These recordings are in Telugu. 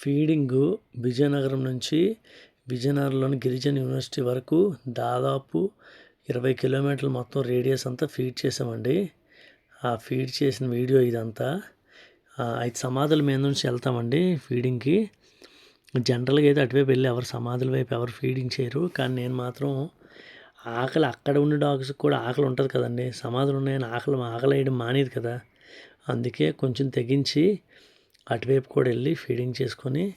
ఫీడింగు విజయనగరం నుంచి విజయనగరంలోని గిరిజన యూనివర్సిటీ వరకు దాదాపు ఇరవై కిలోమీటర్లు మొత్తం రేడియస్ అంతా ఫీడ్ చేసామండి. ఆ ఫీడ్ చేసిన వీడియో ఇదంతా. ఐదు సమాధుల మీద నుంచి వెళ్తామండి ఫీడింగ్కి. జనరల్గా అయితే అటువైపు వెళ్ళి ఎవరు సమాధుల వైపు ఎవరు ఫీడింగ్ చేయరు. కానీ నేను మాత్రం ఆకలి అక్కడ ఉండే డాగ్స్ కూడా ఆకలి ఉంటుంది కదండి. సమాధులు ఉన్నాయని ఆకలి ఆకలి వేయడం మానేది కదా. అందుకే కొంచెం తెగించి అటువైపు కూడా వెళ్ళి ఫీడింగ్ చేసుకొని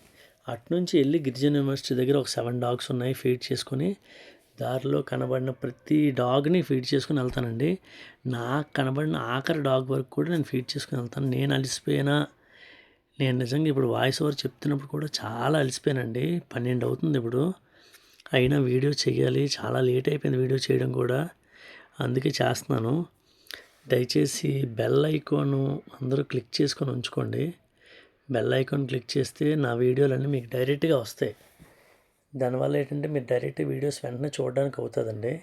అటు నుంచి వెళ్ళి గిరిజన యూనివర్సిటీ దగ్గర ఒక సెవెన్ డాగ్స్ ఉన్నాయి ఫీడ్ చేసుకొని దారిలో కనబడిన ప్రతి డాగ్ని ఫీడ్ చేసుకుని వెళ్తానండి. నాకు కనబడిన ఆఖరి డాగ్ వరకు కూడా నేను ఫీడ్ చేసుకుని వెళ్తాను. నేను అలసిపోయినా నేను నిజంగా ఇప్పుడు వాయిస్ ఓవర్ చెప్తున్నప్పుడు కూడా చాలా అలసిపోయానండి. పన్నెండు అవుతుంది ఇప్పుడు. అయినా వీడియో చేయాలి. చాలా లేట్ అయిపోయింది వీడియో చేయడం కూడా. అందుకే చేస్తున్నాను. దయచేసి బెల్ ఐకాను అందరూ క్లిక్ చేసుకొని ఉంచుకోండి. బెల్ ఐకాన్ క్లిక్ చేస్తే నా వీడియోలన్నీ మీకు డైరెక్ట్గా వస్తాయి. దానివల్ల ఏంటంటే మీరు డైరెక్ట్ వీడియోస్ వెంటనే చూడడానికి అవుతుందండి.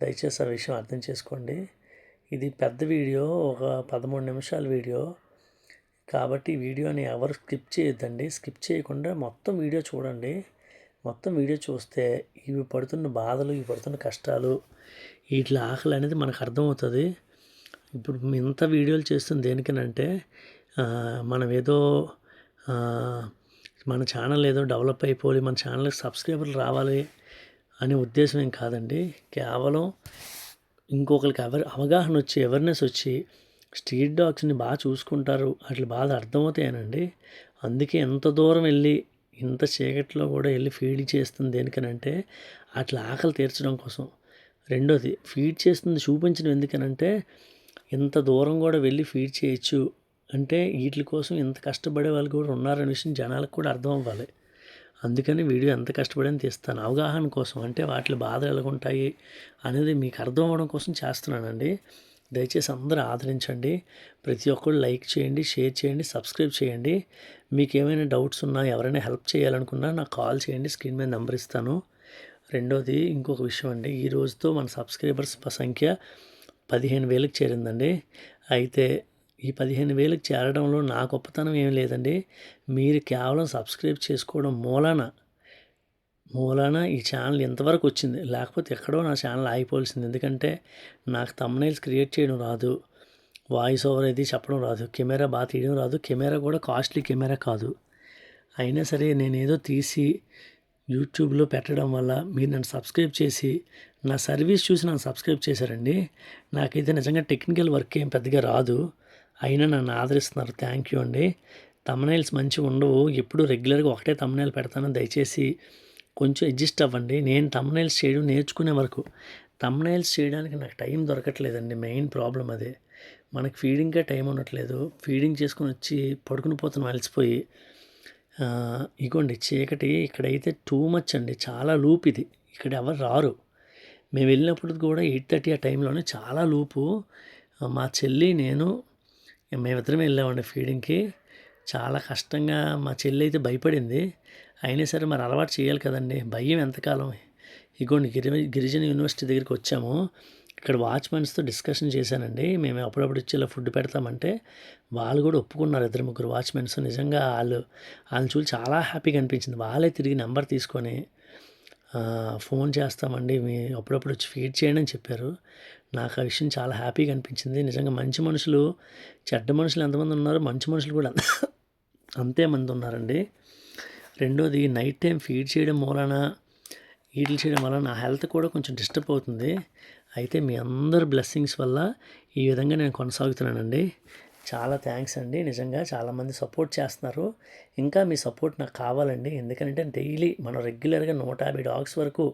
దయచేసి ఆ విషయం అర్థం చేసుకోండి. ఇది పెద్ద వీడియో ఒక పదమూడు నిమిషాల వీడియో. కాబట్టి వీడియోని ఎవరు స్కిప్ చేయొద్దండి. స్కిప్ చేయకుండా మొత్తం వీడియో చూడండి. మొత్తం వీడియో చూస్తే ఇవి పడుతున్న బాధలు ఇవి పడుతున్న కష్టాలు వీటి ఆకలి అనేది మనకు అర్థమవుతుంది. ఇప్పుడు ఇంత వీడియోలు చేస్తుంది దేనికనంటే మనం ఏదో మన ఛానల్ ఏదో డెవలప్ అయిపోవాలి మన ఛానల్కి సబ్స్క్రైబర్లు రావాలి అనే ఉద్దేశం ఏం కాదండి. కేవలం ఇంకొకరికి అవ అవగాహన వచ్చి అవేర్నెస్ వచ్చి స్ట్రీట్ డాగ్స్ని బాగా చూసుకుంటారు. అట్లా బాగా అర్థమవుతాయనండి. అందుకే ఎంత దూరం వెళ్ళి ఇంత చీకట్లో కూడా వెళ్ళి ఫీడ్ చేస్తుంది దేనికనంటే అట్లా ఆకలి తీర్చడం కోసం. రెండోది ఫీడ్ చేస్తుంది చూపించడం ఎందుకనంటే ఇంత దూరం కూడా వెళ్ళి ఫీడ్ చేయొచ్చు. అంటే వీటి కోసం ఇంత కష్టపడే వాళ్ళు కూడా ఉన్నారనే విషయం జనాలకు కూడా అర్థం అవ్వాలి. అందుకని వీడియో ఎంత కష్టపడని తీస్తాను. అవగాహన కోసం అంటే వాటి బాధలు ఎలాగుంటాయి అనేది మీకు అర్థం అవ్వడం కోసం చేస్తున్నానండి. దయచేసి అందరూ ఆదరించండి. ప్రతి ఒక్కరు లైక్ చేయండి షేర్ చేయండి సబ్స్క్రైబ్ చేయండి. మీకు ఏమైనా డౌట్స్ ఉన్నా ఎవరైనా హెల్ప్ చేయాలనుకున్నా నాకు కాల్ చేయండి స్క్రీన్ మీద నెంబర్ ఇస్తాను. రెండోది ఇంకొక విషయం అండి. ఈ రోజుతో మన సబ్స్క్రైబర్స్ సంఖ్య పదిహేను వేలకు చేరిందండి. అయితే ఈ పదిహేను వేలకు చేరడంలో నా గొప్పతనం ఏం లేదండి. మీరు కేవలం సబ్స్క్రైబ్ చేసుకోవడం మూలాన మూలాన ఈ ఛానల్ ఎంతవరకు వచ్చింది. లేకపోతే ఎక్కడో నా ఛానల్ ఆగిపోవాల్సింది. ఎందుకంటే నాకు తమ్నైల్స్ క్రియేట్ చేయడం రాదు. వాయిస్ ఓవర్ అది చెప్పడం రాదు. కెమెరా బాగా తీయడం రాదు. కెమెరా కూడా కాస్ట్లీ కెమెరా కాదు. అయినా సరే నేను ఏదో తీసి యూట్యూబ్లో పెట్టడం వల్ల మీరు నన్ను సబ్స్క్రైబ్ చేసి నా సర్వీస్ చూసి నన్ను సబ్స్క్రైబ్ చేశారండి. నాకైతే నిజంగా టెక్నికల్ వర్క్ ఏం పెద్దగా రాదు. అయినా నన్ను ఆదరిస్తున్నారు. థ్యాంక్ యూ అండి. తమ్నైల్స్ మంచిగా ఉండవు. ఎప్పుడు రెగ్యులర్గా ఒకటే తమ్నైల్ పెడతాను. దయచేసి కొంచెం అడ్జస్ట్ అవ్వండి. నేను తమ్నైల్స్ చేయడం నేర్చుకునే వరకు. తమ్నైల్స్ చేయడానికి నాకు టైం దొరకట్లేదండి. మెయిన్ ప్రాబ్లం అదే. మనకి ఫీడింగ్కే టైం ఉండట్లేదు. ఫీడింగ్ చేసుకుని వచ్చి పడుకుని పోతున్నాం అలసిపోయి ఇగోండి చీకటి ఇక్కడైతే టూ మచ్ అండి. చాలా లూప్ ఇది. ఇక్కడ ఎవరు రారు. మేము వెళ్ళినప్పుడు కూడా ఎయిట్ థర్టీ ఆ టైంలోనే చాలా లూపు. మా చెల్లి నేను మేమిద్దరం వెళ్ళామండి ఫీడింగ్కి. చాలా కష్టంగా మా చెల్లి అయితే భయపడింది. అయినా సరే మరి అలవాటు చేయాలి కదండి. భయం ఎంతకాలం? ఇగోండి గిరి గిరిజన యూనివర్సిటీ దగ్గరికి వచ్చాము. ఇక్కడ వాచ్మెన్స్తో డిస్కషన్ చేశానండి. మేము అప్పుడప్పుడు ఇచ్చి ఇలా ఫుడ్ పెడతామంటే వాళ్ళు కూడా ఒప్పుకున్నారు ఇద్దరు ముగ్గురు వాచ్మెన్స్. నిజంగా వాళ్ళు వాళ్ళని చూసి చాలా హ్యాపీగా అనిపించింది. వాళ్ళే తిరిగి నెంబర్ తీసుకొని ఫోన్ చేస్తామండి. మీ అప్పుడప్పుడు వచ్చి ఫీడ్ చేయండి అని చెప్పారు. నాకు ఆ విషయం చాలా హ్యాపీగా అనిపించింది. నిజంగా మంచి మనుషులు చెడ్డ మనుషులు ఎంతమంది ఉన్నారు మంచి మనుషులు కూడా అంతే మంది ఉన్నారండి. రెండోది నైట్ టైం ఫీడ్ చేయడం మూలన ఈటలు చేయడం వల్ల నా హెల్త్ కూడా కొంచెం డిస్టర్బ్ అవుతుంది. అయితే మీ అందరి బ్లెస్సింగ్స్ వల్ల ఈ విధంగా నేను కొనసాగుతున్నానండి. చాలా థ్యాంక్స్ అండి. నిజంగా చాలామంది సపోర్ట్ చేస్తున్నారు. ఇంకా మీ సపోర్ట్ నాకు కావాలండి. ఎందుకంటే డైలీ మనం రెగ్యులర్గా నూట యాభై డాగ్స్ వరకు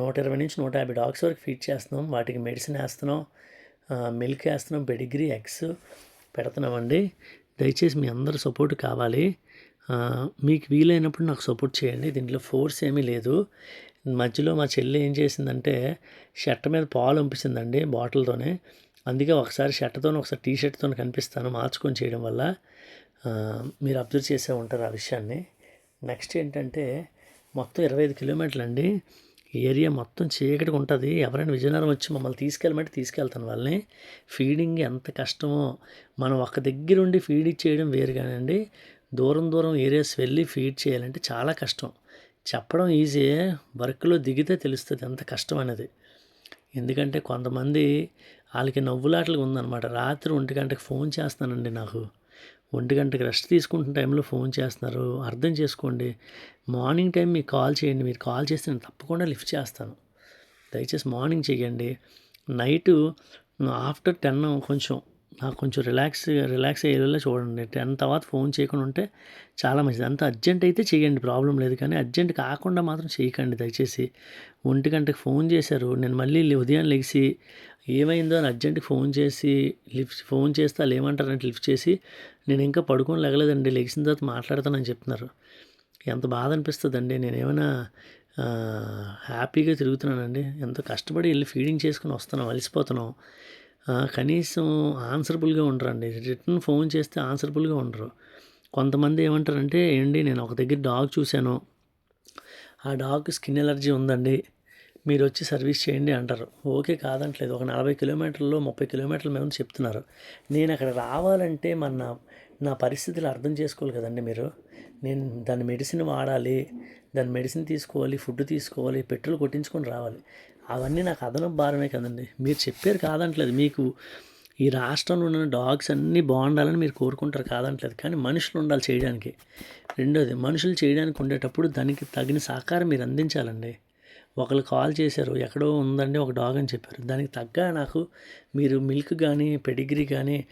నూట ఇరవై నుంచి నూట యాభై డాగ్స్ వరకు ఫీడ్ చేస్తున్నాం. వాటికి మెడిసిన్ వేస్తున్నాం. మిల్క్ వేస్తున్నాం. పెడిగ్రీ ఎగ్స్ పెడుతున్నామండి. దయచేసి మీ అందరు సపోర్ట్ కావాలి. మీకు వీలైనప్పుడు నాకు సపోర్ట్ చేయండి. దీంట్లో ఫోర్స్ ఏమీ లేదు. మధ్యలో మా చెల్లి ఏం చేసిందంటే షర్ట్ మీద పాలు పంపించిందండి బాటిల్తోనే. అందుకే ఒకసారి షర్ట్తో ఒకసారి టీ షర్ట్తో కనిపిస్తాను. మార్చుకొని చేయడం వల్ల మీరు అబ్జర్వ్ చేసే ఉంటారు ఆ విషయాన్ని. నెక్స్ట్ ఏంటంటే మొత్తం ఇరవై ఐదు కిలోమీటర్లు అండి. ఏరియా మొత్తం చీకటిగా ఉంటుంది. ఎవరైనా విజయనగరం వచ్చి మమ్మల్ని తీసుకెళ్ళమంటే తీసుకెళ్తాను వాళ్ళని. ఫీడింగ్ ఎంత కష్టమో మనం ఒక్క దగ్గర ఉండి ఫీడ్ చేయడం వేరు కానండి. దూరం దూరం ఏరియాస్ వెళ్ళి ఫీడ్ చేయాలంటే చాలా కష్టం. చెప్పడం ఈజీ వర్క్లో దిగితే తెలుస్తుంది ఎంత కష్టం అనేది. ఎందుకంటే కొంతమంది వాళ్ళకి నవ్వులాటలు ఉందన్నమాట. రాత్రి ఒంటి గంటకి ఫోన్ చేస్తానండి నాకు. ఒంటి గంటకి రెస్ట్ తీసుకుంటున్న టైంలో ఫోన్ చేస్తున్నారు. అర్థం చేసుకోండి. మార్నింగ్ టైం మీకు కాల్ చేయండి. మీరు కాల్ చేస్తే నేను తప్పకుండా లిఫ్ట్ చేస్తాను. దయచేసి మార్నింగ్ చేయండి. నైటు ఆఫ్టర్ టెన్ కొంచెం నాకు కొంచెం రిలాక్స్ రిలాక్స్ అయ్యేలా చూడండి. టెన్ తర్వాత ఫోన్ చేయకుండా ఉంటే చాలా మంచిది. అంత అర్జెంట్ అయితే చేయండి ప్రాబ్లం లేదు. కానీ అర్జెంట్ కాకుండా మాత్రం చేయకండి దయచేసి. ఒంటి గంటకి ఫోన్ చేశారు. నేను మళ్ళీ ఉదయం లెగిసి ఏమైందో అని అర్జెంట్కి ఫోన్ చేసి లిఫ్ట్ ఫోన్ చేస్తే వాళ్ళు ఏమంటారంటే లిఫ్ట్ చేసి నేను ఇంకా పడుకొని లెగలేదండి. లెగిసిన తర్వాత మాట్లాడతానని చెప్తున్నారు. ఎంత బాధ అనిపిస్తుందండి. నేనేమైనా హ్యాపీగా తిరుగుతున్నానండి. ఎంత కష్టపడి వెళ్ళి ఫీడింగ్ చేసుకుని వస్తున్నాం అలసిపోతున్నాం. కనీసం ఆన్సరబుల్గా ఉండరండి. రిటర్న్ ఫోన్ చేస్తే ఆన్సరబుల్గా ఉండరు. కొంతమంది ఏమంటారంటే ఏంటి నేను ఒక దగ్గర డాగ్ చూశాను. ఆ డాగ్ స్కిన్ ఎలర్జీ ఉందండి. మీరు వచ్చి సర్వీస్ చేయండి అంటారు. ఓకే కాదంటలేదు. ఒక నలభై కిలోమీటర్లు ముప్పై కిలోమీటర్ల మేము చెప్తున్నారు. నేను అక్కడ రావాలంటే మన నా నా పరిస్థితులు అర్థం చేసుకోవాలి కదండి మీరు. నేను దాని మెడిసిన్ వాడాలి దాని మెడిసిన్ తీసుకోవాలి ఫుడ్ తీసుకోవాలి పెట్రోల్ కొట్టించుకొని రావాలి. అవన్నీ నాకు అదనపు భారమే కదండి. మీరు చెప్పారు కాదంటలేదు. మీకు ఈ రాష్ట్రంలో ఉన్న డాగ్స్ అన్నీ బాగుండాలని మీరు కోరుకుంటారు కాదంటలేదు. కానీ మనుషులు ఉండాలి చేయడానికి. రెండోది మనుషులు చేయడానికి ఉండేటప్పుడు దానికి తగిన సహకారం మీరు అందించాలండి. ఒకళ్ళు కాల్ చేశారు ఎక్కడో ఉందండి ఒక డాగ్ అని చెప్పారు. దానికి తగ్గ నాకు మీరు మిల్క్ కానీ పెడిగ్రీ కానీ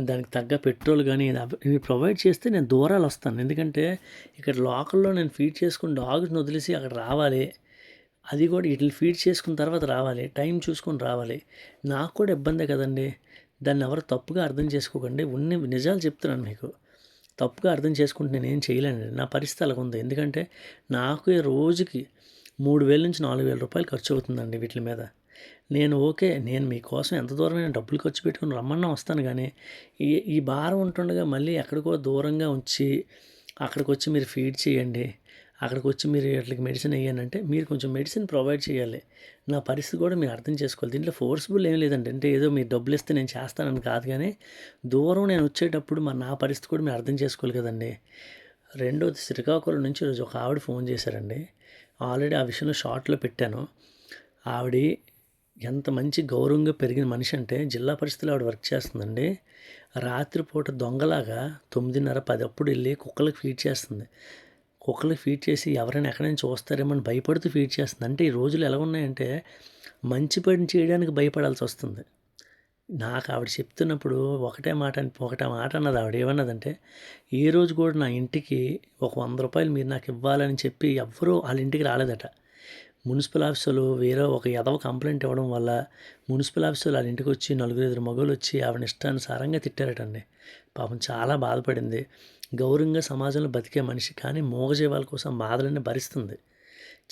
దానికి తగ్గ పెట్రోల్ కానీ మీరు ప్రొవైడ్ చేస్తే నేను దూరాలు వస్తాను. ఎందుకంటే ఇక్కడ లోకల్లో నేను ఫీడ్ చేసుకుని డాగ్స్ని వదిలేసి అక్కడ రావాలి. అది కూడా వీటిని ఫీడ్ చేసుకున్న తర్వాత రావాలి టైం చూసుకొని రావాలి. నాకు కూడా ఇబ్బందే కదండి. దాన్ని ఎవరు తప్పుగా అర్థం చేసుకోకండి. ఉన్ని నిజాలు చెప్తున్నాను మీకు. తప్పుగా అర్థం చేసుకుంటే నేను చేయలేనండి. చేయలేను నా పరిస్థితి అలాగ ఉంది. ఎందుకంటే నాకు రోజుకి మూడు వేల నుంచి నాలుగు వేల రూపాయలు ఖర్చు అవుతుందండి వీటి మీద. నేను ఓకే నేను మీకోసం ఎంత దూరమైన డబ్బులు ఖర్చు పెట్టుకుని రమ్మన్నా వస్తాను కానీ ఈ ఈ భారం ఉంటుండగా మళ్ళీ ఎక్కడికో దూరంగా ఉంచి అక్కడికి వచ్చి మీరు ఫీడ్ చేయండి. అక్కడికి వచ్చి మీరు వాటికి మెడిసిన్ అయ్యానంటే మీరు కొంచెం మెడిసిన్ ప్రొవైడ్ చేయాలి. నా పరిస్థితి కూడా మీరు అర్థం చేసుకోవాలి. దీంట్లో ఫోర్స్ఫుల్ ఏం లేదండి. అంటే ఏదో మీరు డబ్బులు ఇస్తే నేను చేస్తానని కాదు కానీ దూరం నేను వచ్చేటప్పుడు మరి నా పరిస్థితి కూడా మీరు అర్థం చేసుకోవాలి కదండి. రెండోది శ్రీకాకుళం నుంచి రోజు ఒక ఆవిడ ఫోన్ చేశారండి. ఆల్రెడీ ఆ విషయంలో షార్ట్లో పెట్టాను. ఆవిడ ఎంత మంచి గౌరవంగా పెరిగిన మనిషి అంటే జిల్లా పరిస్థితిలో ఆవిడ వర్క్ చేస్తుందండి. రాత్రిపూట దొంగలాగా తొమ్మిదిన్నర పది అప్పుడు వెళ్ళి కుక్కలకు ఫీడ్ చేస్తుంది. కుక్కలు ఫీడ్ చేసి ఎవరైనా ఎక్కడి నుంచి చూస్తారేమో అని భయపడుతూ ఫీడ్ చేస్తుంది. అంటే ఈ రోజులు ఎలా ఉన్నాయంటే మంచి పని చేయడానికి భయపడాల్సి వస్తుంది. నాకు ఆవిడ చెప్తున్నప్పుడు ఒకటే మాట ఒకటే మాట అన్నది ఆవిడ ఏమన్నదంటే ఏ రోజు కూడా నా ఇంటికి ఒక వంద రూపాయలు మీరు నాకు ఇవ్వాలని చెప్పి ఎవ్వరూ వాళ్ళ ఇంటికి రాలేదట. మున్సిపల్ ఆఫీసులు వేరే ఒక ఎదవ కంప్లైంట్ ఇవ్వడం వల్ల మున్సిపల్ ఆఫీసులు వాళ్ళ ఇంటికి వచ్చి నలుగురు ఐదు మగవాళ్ళు వచ్చి ఆవిడ ఇష్టానుసారంగా తిట్టారటండి. పాపం చాలా బాధపడింది. గౌరవంగా సమాజంలో బతికే మనిషి కానీ మూగజీవాల కోసం బాధలన్నీ భరిస్తుంది.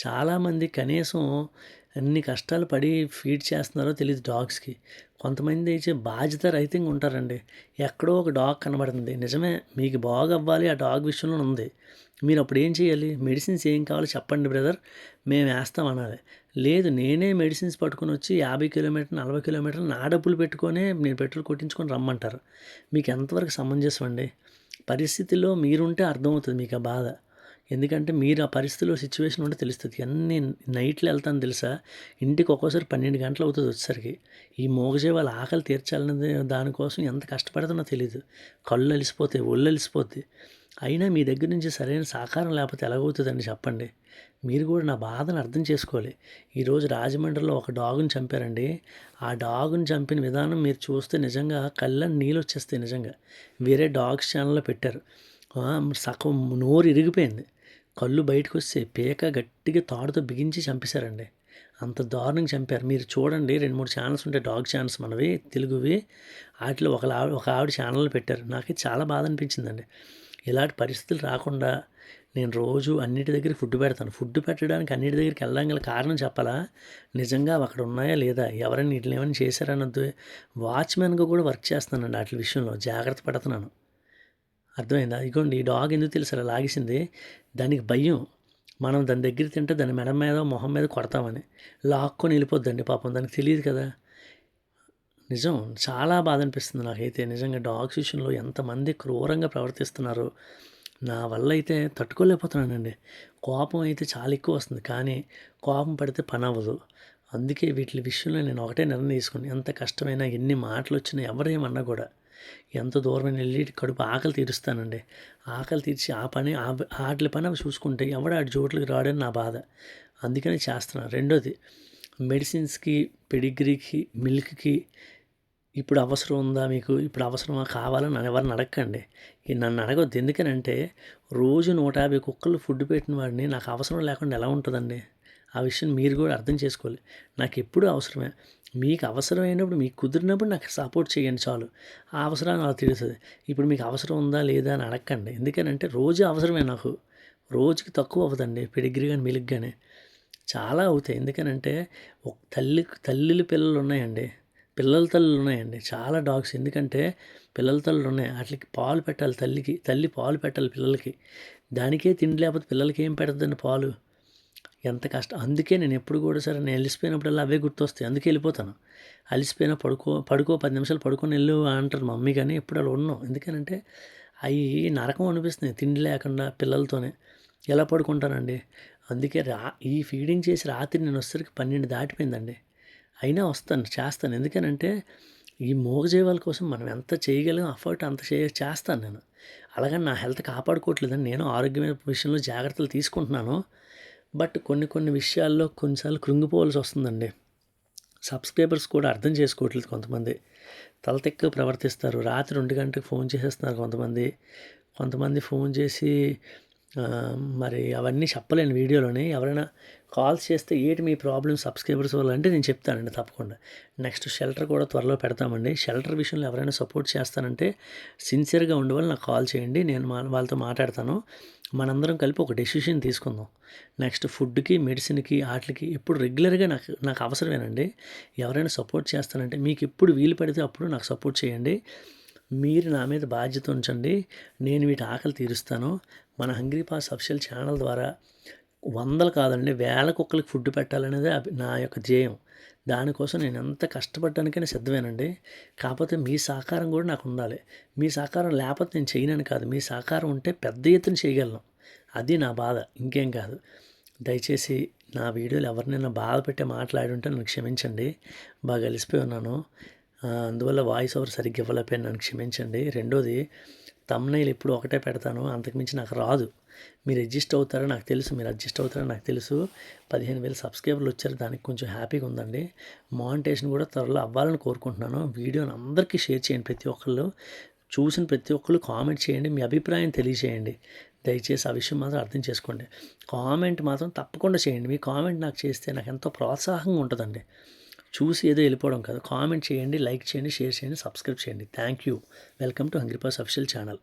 చాలామంది కనీసం అన్ని కష్టాలు పడి ఫీడ్ చేస్తున్నారో తెలియదు డాగ్స్కి. కొంతమంది అయితే బాధ్యత రహితంగా ఉంటారండి. ఎక్కడో ఒక డాగ్ కనబడుతుంది. నిజమే మీకు బాగా అవ్వాలి ఆ డాగ్ విషయంలో ఉంది. మీరు అప్పుడు ఏం చేయాలి? మెడిసిన్స్ ఏం కావాలో చెప్పండి బ్రదర్. మేము వేస్తాం అనాలి లేదు నేనే మెడిసిన్స్ పట్టుకొని వచ్చి యాభై కిలోమీటర్ నలభై కిలోమీటర్లు నా డబ్బులు పెట్టుకొని నేను పెట్రోల్ కొట్టించుకొని రమ్మంటారు. మీకు ఎంతవరకు సమంజసం అండి పరిస్థితిలో మీరుంటే అర్థమవుతుంది మీకు ఆ బాధ. ఎందుకంటే మీరు ఆ పరిస్థితిలో సిచ్యువేషన్ ఉంటే తెలుస్తుంది. అన్ని నైట్లో వెళ్తాను తెలుసా? ఇంటికి ఒక్కోసారి పన్నెండు గంటలు అవుతుంది వచ్చేసరికి. ఈ మోగజే వాళ్ళ ఆకలి తీర్చాలనేది దానికోసం ఎంత కష్టపడుతున్నా తెలియదు కళ్ళు అలిసిపోతాయి ఒళ్ళు అలిసిపోతాయి. అయినా మీ దగ్గర నుంచి సరైన సహకారం లేకపోతే ఎలాగవుతుందని చెప్పండి? మీరు కూడా నా బాధను అర్థం చేసుకోవాలి. ఈరోజు రాజమండ్రిలో ఒక డాగుని చంపారండి. ఆ డాగుని చంపిన విధానం మీరు చూస్తే నిజంగా కళ్ళని నీళ్ళు వచ్చేస్తాయి నిజంగా. వేరే డాగ్స్ ఛానల్లో పెట్టారు. సగం నోరు ఇరిగిపోయింది. కళ్ళు బయటకు వస్తే పేక గట్టిగా తాడుతో బిగించి చంపేశారండి. అంత దారుణంగా చంపారు. మీరు చూడండి రెండు మూడు ఛానల్స్ ఉంటాయి డాగ్ ఛానల్స్ మనవి తెలుగువి. వాటిలో ఒక ఆవిడ ఒక ఆవిడ ఛానల్ పెట్టారు. నాకు చాలా బాధ అనిపించిందండి. ఇలాంటి పరిస్థితులు రాకుండా నేను రోజు అన్నిటి దగ్గర ఫుడ్ పెడతాను. ఫుడ్ పెట్టడానికి అన్నిటి దగ్గరికి వెళ్ళడం గల కారణం చెప్పాలా? నిజంగా అక్కడ ఉన్నాయా లేదా? ఎవరైనా ఇట్లా ఏమైనా చేశారన్నది వాచ్మెన్గా కూడా వర్క్ చేస్తానండి వాటి విషయంలో. జాగ్రత్త పడుతున్నాను. అర్థమైందా? ఇగోండి ఈ డాగ్ ఎందుకు తెలుసు? అలా లాగేసింది. దానికి భయం. మనం దాని దగ్గర తింటే దాని మెడ మీద మొహం మీద కొడతామని. లాక్కొని వెళ్ళిపోద్దండి పాపం. దానికి తెలియదు కదా. నిజం. చాలా బాధ అనిపిస్తుంది నాకైతే. నిజంగా డాగ్స్ విషయంలో ఎంతమంది క్రూరంగా ప్రవర్తిస్తున్నారు. నా వల్ల అయితే తట్టుకోలేకపోతున్నానండి. కోపం అయితే చాలా ఎక్కువ వస్తుంది. కానీ కోపం పడితే పని అవ్వదు. అందుకే వీటి విషయంలో నేను ఒకటే నిర్ణయం తీసుకుని ఎంత కష్టమైనా ఎన్ని మాటలు వచ్చినా ఎవరేమన్నా కూడా ఎంత దూరం వెళ్ళి కడుపు ఆకలి తీరుస్తానండి. ఆకలి తీర్చి ఆ పని ఆ పని అవి చూసుకుంటే ఎవడ ఆడి జోట్లకి రావడని నా బాధ. అందుకని చేస్తున్నాను రెండోది మెడిసిన్స్కి పెడిగ్రీకి మిల్క్కి ఇప్పుడు అవసరం ఉందా మీకు? ఇప్పుడు అవసరమా కావాలని నన్ను ఎవరిని అడగండి ఈ నన్ను అడగొద్దు ఎందుకనంటే రోజు నూట యాభై కుక్కలు ఫుడ్ పెట్టిన వాడిని నాకు అవసరం లేకుండా ఎలా ఉంటుందండి? ఆ విషయం మీరు కూడా అర్థం చేసుకోవాలి. నాకు ఎప్పుడు అవసరమే. మీకు అవసరమైనప్పుడు మీకు కుదిరినప్పుడు నాకు సపోర్ట్ చేయండి చాలు. ఆ అవసరాన్ని నాకు తెలుస్తుంది. ఇప్పుడు మీకు అవసరం ఉందా లేదా అని అడగండి ఎందుకనంటే రోజు అవసరమే నాకు. రోజుకి తక్కువ అవ్వదండి. పెడిగ్రీ కానీ మిల్క్ చాలా అవుతాయి. ఎందుకనంటే ఒక తల్లి తల్లిలు పిల్లలు ఉన్నాయండి. పిల్లల తల్లులు ఉన్నాయండి. చాలా డాగ్స్. ఎందుకంటే పిల్లల తల్లులు ఉన్నాయి. వాటికి పాలు పెట్టాలి తల్లికి. తల్లి పాలు పెట్టాలి పిల్లలకి. దానికే తిండి లేకపోతే పిల్లలకి ఏం పెడద్దండి పాలు? ఎంత కష్టం. అందుకే నేను ఎప్పుడు కూడా సరే నేను అలిసిపోయినప్పుడల్లా అవే గుర్తొస్తాయి. అందుకే వెళ్ళిపోతాను. అలిసిపోయినా పడుకో పడుకో పది నిమిషాలు పడుకొని వెళ్ళు అంటారు మమ్మీ కానీ ఎప్పుడు అలా ఉన్నాం ఎందుకనంటే అవి నరకం అనిపిస్తుంది తిండి లేకుండా పిల్లలతోనే. ఎలా పడుకుంటానండి? అందుకే రా ఈ ఫీడింగ్ చేసి రాత్రి నేను వచ్చేసరికి పన్నెండు దాటిపోయిందండి. అయినా వస్తాను చేస్తాను. ఎందుకనంటే ఈ మూగజీవాల కోసం మనం ఎంత చేయగలం అఫర్ట్ అంత చే చేస్తాను నేను. అలాగని నా హెల్త్ కాపాడుకోవట్లేదని నేను ఆరోగ్యమైన విషయంలో జాగ్రత్తలు తీసుకుంటున్నాను. బట్ కొన్ని కొన్ని విషయాల్లో కొన్నిసార్లు కృంగిపోవాల్సి వస్తుందండి. సబ్స్క్రైబర్స్ కూడా అర్థం చేసుకోవట్లేదు కొంతమంది. తలతెక్కు ప్రవర్తిస్తారు. రాత్రి రెండు గంటలకు ఫోన్ చేసేస్తున్నారు కొంతమంది. కొంతమంది ఫోన్ చేసి మరి అవన్నీ చెప్పలేను వీడియోలోని. ఎవరైనా కాల్స్ చేస్తే ఏంటి మీ ప్రాబ్లమ్ సబ్స్క్రైబర్స్ వల్ల అంటే నేను చెప్తానండి తప్పకుండా. నెక్స్ట్ షెల్టర్ కూడా త్వరలో పెడతామండి. షెల్టర్ విషయంలో ఎవరైనా సపోర్ట్ చేస్తానంటే సిన్సియర్గా ఉండేవాళ్ళు నాకు కాల్ చేయండి. నేను వాళ్ళతో మాట్లాడతాను. మనందరం కలిపి ఒక డెసిషన్ తీసుకుందాం. నెక్స్ట్ ఫుడ్కి మెడిసిన్కి వాటికి ఎప్పుడు రెగ్యులర్గా నాకు నాకు అవసరమేనండి. ఎవరైనా సపోర్ట్ చేస్తానంటే మీకు ఎప్పుడు వీలు పడితే అప్పుడు నాకు సపోర్ట్ చేయండి. మీరు నా మీద బాధ్యత ఉంచండి. నేను వీటి ఆకలి తీరుస్తాను. మన హంగ్రీ పాస్ అఫిషియల్ ఛానల్ ద్వారా వందలు కాదండి వేల కుక్కలకి ఫుడ్ పెట్టాలనేది నా యొక్క ధ్యేయం. దానికోసం నేను ఎంత కష్టపడ్డానికైనా సిద్ధమేనండి. కాకపోతే మీ సహకారం కూడా నాకు ఉండాలి. మీ సహకారం లేకపోతే నేను చేయనని కాదు. మీ సహకారం ఉంటే పెద్ద ఎత్తున చేయగలను. అది నా బాధ. ఇంకేం కాదు. దయచేసి నా వీడియోలు ఎవరినైనా బాధ పెట్టి మాట్లాడి ఉంటే నన్ను క్షమించండి. బాగా కలిసిపోయి ఉన్నాను. అందువల్ల వాయిస్ ఓవర్ సరిగ్గా ఇవ్వలేకపోయాను. నన్ను క్షమించండి. రెండోది తమ్నైల్ ఎప్పుడు ఒకటే పెడతాను. అంతకుమించి నాకు రాదు. మీరు అడ్జస్ట్ అవుతారో నాకు తెలుసు. మీరు అడ్జస్ట్ అవుతారో నాకు తెలుసు. పదిహేను వేల సబ్స్క్రైబర్లు వచ్చారు. దానికి కొంచెం హ్యాపీగా ఉందండి. మానిటేషన్ కూడా త్వరలో అవ్వాలని కోరుకుంటున్నాను. వీడియోని అందరికీ షేర్ చేయండి ప్రతి ఒక్కళ్ళు. చూసిన ప్రతి ఒక్కళ్ళు కామెంట్ చేయండి. మీ అభిప్రాయం తెలియజేయండి. దయచేసి ఆ విషయం మాత్రం అర్థం చేసుకోండి. కామెంట్ మాత్రం తప్పకుండా చేయండి. మీ కామెంట్ నాకు చేస్తే నాకు ఎంతో ప్రోత్సాహంగా ఉంటుందండి. చూసి ఏదో వెళ్ళిపోవడం కాదు. కామెంట్ చేయండి లైక్ చేయండి షేర్ చేయండి సబ్స్క్రైబ్ చేయండి. Thank you welcome to హంగ్రీపాస్ official channel.